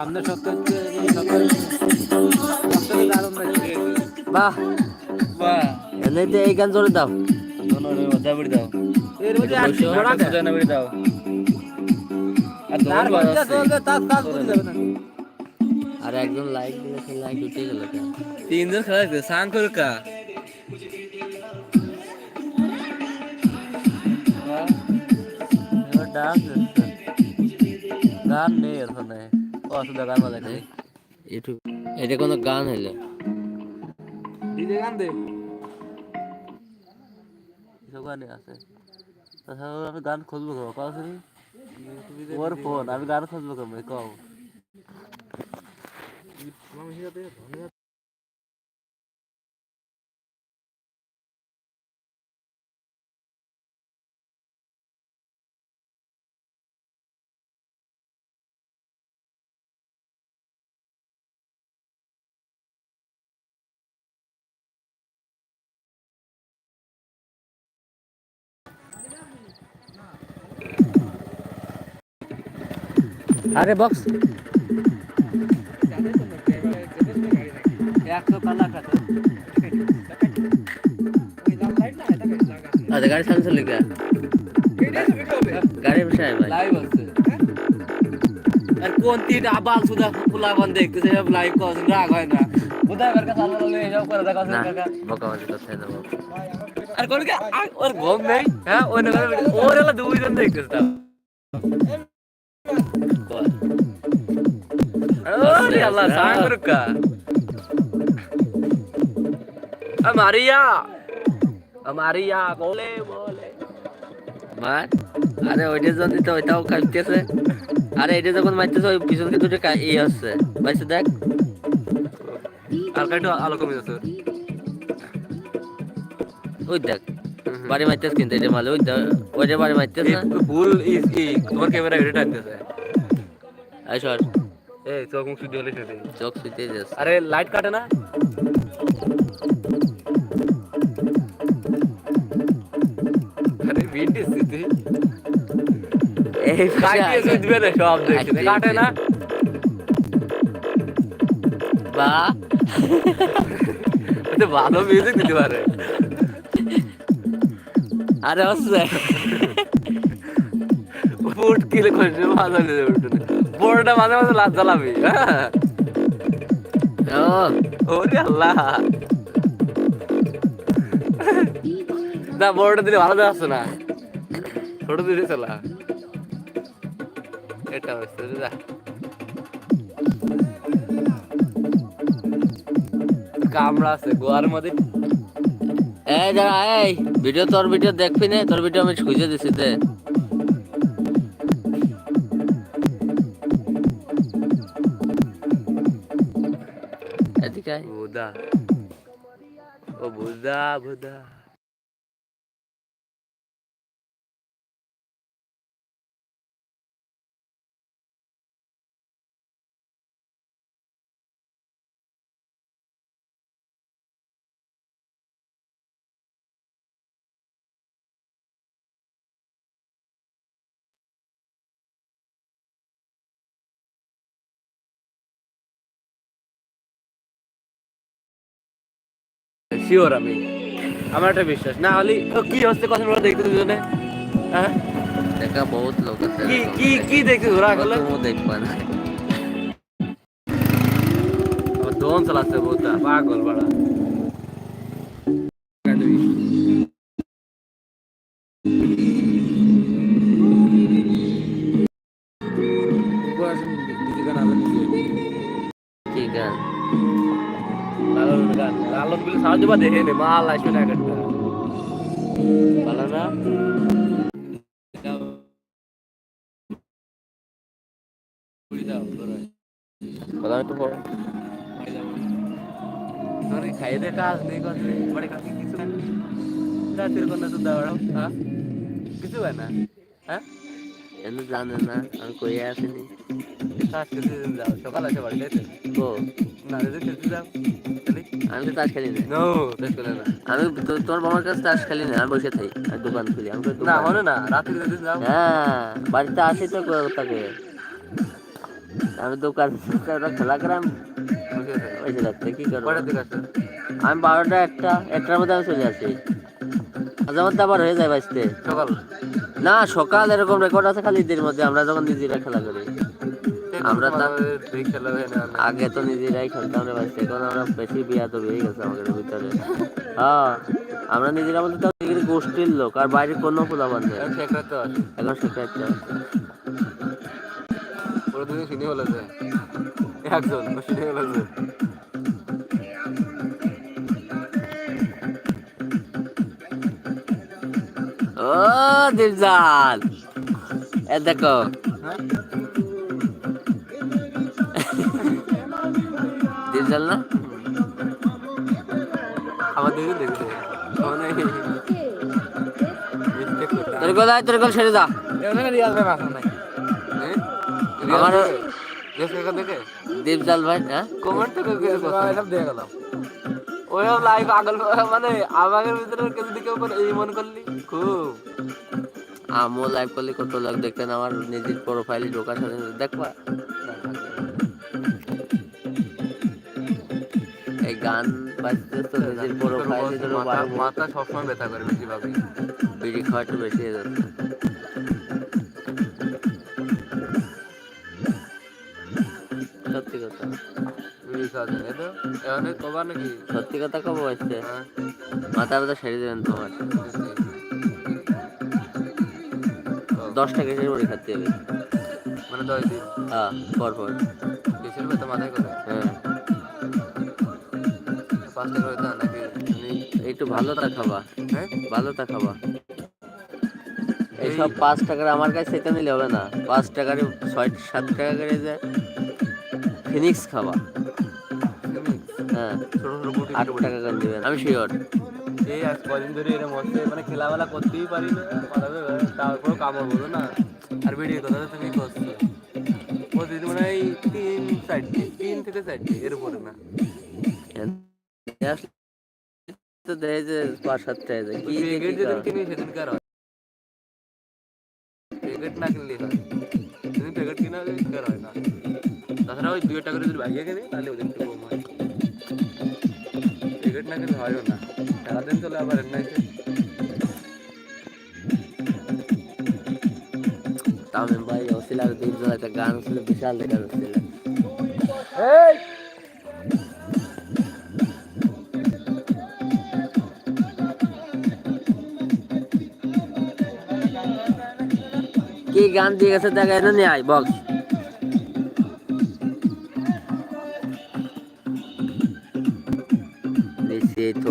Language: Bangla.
লাগছে বাহ। বাহ। এমনিতে এই গান জোরে দাও। দোনোরে ওদা বিড়ি দাও। এর মধ্যে আর কি দেয়? সুজানা বিড়ি দাও। আর দোন মধ্যে চলতে তার তার বুঝে যাবে না। আর একজন লাইক দিলে সে লাইক উঠে গেল তিনজন খেলা দেখতে সাং এবার ডান্স গান নেই এখানে। অসুবিধা গান বাজা খাই ইউটিউব এটা কোনো গান হইল? ডিজে গান দে। দোকানে আছে। তাছাড়া আমি গান খুঁজবো কবে কও শুনি। ওর ফোন আমি গান খুঁজবো কবে কও। আরে বক্স। আচ্ছা গাড়ি সামনে চলে গিয়া। গাড়ি বসে লাইভ আছে। আর কোন তিন আবাল সুদা ফুলা বন্ধ দেখতেছে সব লাইভ কস রাগ হয় না। কোথায় বের কাছে আল্লাহ এসব করে দেখা না কাকা বকাবাজি করতে না আর কোন কে? ওর ঘুম নেই? হ্যাঁ ওই না ওর এলা দুইজন দেখতেছে ওরে আল্লাহ সাংরুকা মারিয়া মারিয়া বলে বলে মার আরে ওইটা যদি তো ওইটাও খাইতেছে আরে এটা যখন মারতেছে ওই পিছন থেকে দুটো কা- ই হচ্ছে বাইসে দেখ হালকা একটু আলো কমে যাচ্ছে ওই দেখ বাড়ি মারতেছে কিন্তু এটা মালে ওই ওইটা বাড়ি মারতেছে না ভুল তোমার ক্যামেরা এডিট আনতেছে এই সর এই চোখ মুখ শুদ্ধ হলে সেটাই চোখ শুতে যাচ্ছে। আরে লাইট কাটে না? আরে ভিডিও সিটি এই কাটিয়ে সুদবে না সব দেখছে কাটে না? বা। এটা ভালো মিউজিক দিতে পারে। আরে হচ্ছে ফুট কিলে মাথা নিয়ে উঠে বড়টা মাঝে মাঝে লাজ জ্বালাবি হ্যাঁ? না বড়টা দিলে ভালো না। ছোট দিলে এটা হচ্ছে যা। কামড়া আছে গোয়ার মধ্যে। এই দাঁড়া, এই, ভিডিও তোর ভিডিও দেখবি না, তোর ভিডিও আমি খুঁজে দিছি তে বুদা ও বুদা বুদা শিওর আমি। আমার একটা বিশ্বাস। না হলে কি হচ্ছে কথা বলে দেখতে দুজনে? হ্যাঁ? দেখা বহুত লোক আছে কি। কি কি দেখতে ঘোরা গেল তুমিও দেখবা না? দোন চালাতে বহুত পাগল বাড়া। বা দেখে নে মাল আসবে না একটা ভালো না? খাই দে কাজ নেই করতে বড়ে কাছে কিছু না রাতের কোন তো দাঁড়াও হ্যাঁ? হয় না হ্যাঁ? জানে না, আমি কই আসিনি। আমি তো তাস খেলি না নো বেশ করে না আমি তো- তোর বাবার কাছে তাস খেলি না আমি বসে থাকি আর দোকান খুলি আমি না রাতে হ্যাঁ বাড়িতে আসি তো তাকে আমি দোকান খেলা করে আমি বারোটা একটা একটার মধ্যে আমি চলে আসি আবার হয়ে যায় বাঁচতে সকাল না সকাল এরকম রেকর্ড আছে খালি ঈদের মধ্যে আমরা যখন নিজেরা খেলা করি আমরা তা- আগে তো নিজেরাই খেলতাম রে বাঁচতে এখন আমরা বেশি বিয়া তো বেরিয়ে গেছে আমাদের ভিতরে। হ্যাঁ আমরা নিজেরা বলতে তো এগুলি গোষ্ঠীর লোক আর বাইরে কোনো ফুলা বান্ধে এখন শেখাচ্ছে পুরো দুদিন বলেছে একজন বলেছে ও দিলজান এ দেখো আমার ভাই হ্যাঁ? কমেন্ট তো লাইভ আগল মানে আমাদের ভিতরে এই মন করলি খুব। আমও লাইভ করলে কত দেখতেন আমার নিজের প্রোফাইলে ঢোকার সাথে দেখবা এই গান বাজতে তো নিজের ধরো মাথা বারো মাথা সবসময় ব্যথা করে বেশিরভাগই বিড়ি খাওয়াটা বেশি হয়ে যাচ্ছে। সত্যি কথা। বিড়ি সত্যি কথা কবে আসছে। হ্যাঁ। মাথা ব্যথা সেরে দেবেন তোমার। দশটা কেসের বড়ি খাতে হবে মানে দশ দিন? হ্যাঁ পর পর কিসের ব্যথা মাথায় করে। হ্যাঁ। করে দাও নাকি? একটু ভালো তা খাবা হ্যাঁ? ভালো তা খাবা। এইসব পাঁচ টাকার আমার কাছে সেটা নিলে হবে না। পাঁচ টাকার ছয় সাত টাকা করে যে ফিনিক্স খাবা। হ্যাঁ। আট টাকা করে দিবেন আমি শিওর এই আজ কদিন ধরে এরকম হচ্ছে মানে খেলাবেলা করতেই পারি না। ব্যথা, কামড় বলো না। আর ভিডিও কথা তুমি করছ। প্রতিদিন মানে এই তিন চারটে তিন থেকে চারটে এর উপরে না। তো দেয় যে পাঁচ সাত টাকা দেয়। কি ক্রিকেট যেদিন কিনি সেদিন কার হয়। ক্রিকেট না হয়। সেদিন ক্রিকেট কিনা কার হয় না। তাছাড়া ওই দুই টাকা যদি ভাগিয়ে কিনি তাহলে ওদের একটু কম হয়। ক্রিকেট না কিনলে হয়ও না। দিন চলে আবার তামিম ভাই অসিলার দ্বীপ একটা গান ছিল বিশাল দেখা যাচ্ছিল কি গান দিয়ে গেছে দেখা এনে নিয়ে আয় বক্স। দেখছি এই তো